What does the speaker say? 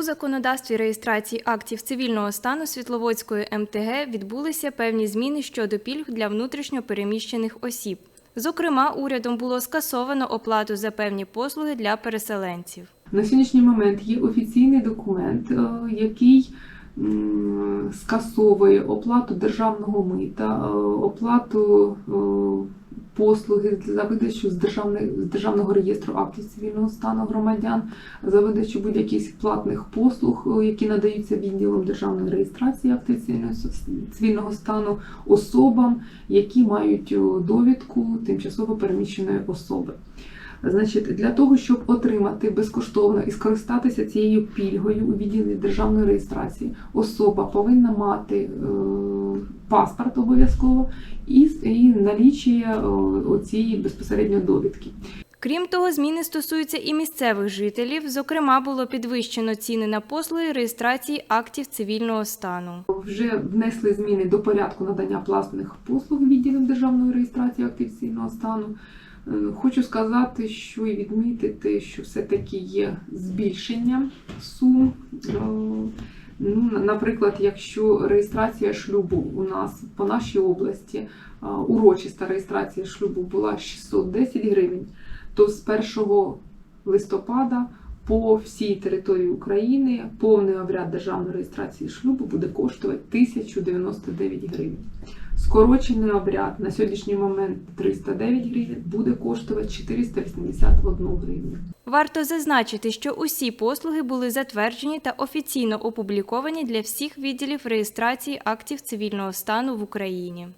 У законодавстві реєстрації актів цивільного стану Світловодської МТГ відбулися певні зміни щодо пільг для внутрішньо переміщених осіб. Зокрема, урядом було скасовано оплату за певні послуги для переселенців. На сьогоднішній момент є офіційний документ, е, який скасовує оплату державного мита, е, оплату е, послуги за видачу з, державних, з державного реєстру актів цивільного стану громадян, за видачу будь-яких платних послуг, е, які надаються відділом державної реєстрації актів цивільного, стану особам, які мають е, довідку тимчасово переміщеної особи. Значить, для того, щоб отримати безкоштовно і скористатися цією пільгою у відділі державної реєстрації, особа повинна мати е, паспорт обов'язково і, і налічує е, оцієї безпосередньо довідки. Крім того, зміни стосуються і місцевих жителів. Зокрема, було підвищено ціни на послуги реєстрації актів цивільного стану. Вже внесли зміни до порядку надання платних послуг відділом державної реєстрації актів цивільного стану. Е, Хочу сказати, що і відмітити, що все-таки є збільшення сум. Ну, на- наприклад, якщо реєстрація шлюбу у нас по нашій області, урочиста реєстрація шлюбу була 610 гривень, то з 1 листопада по всій території України повний обряд державної реєстрації шлюбу буде коштувати 1099 гривень. Скорочений обряд на сьогоднішній момент 309 гривень буде коштувати 481 гривню. Варто зазначити, що усі послуги були затверджені та офіційно опубліковані для всіх відділів реєстрації актів цивільного стану в Україні.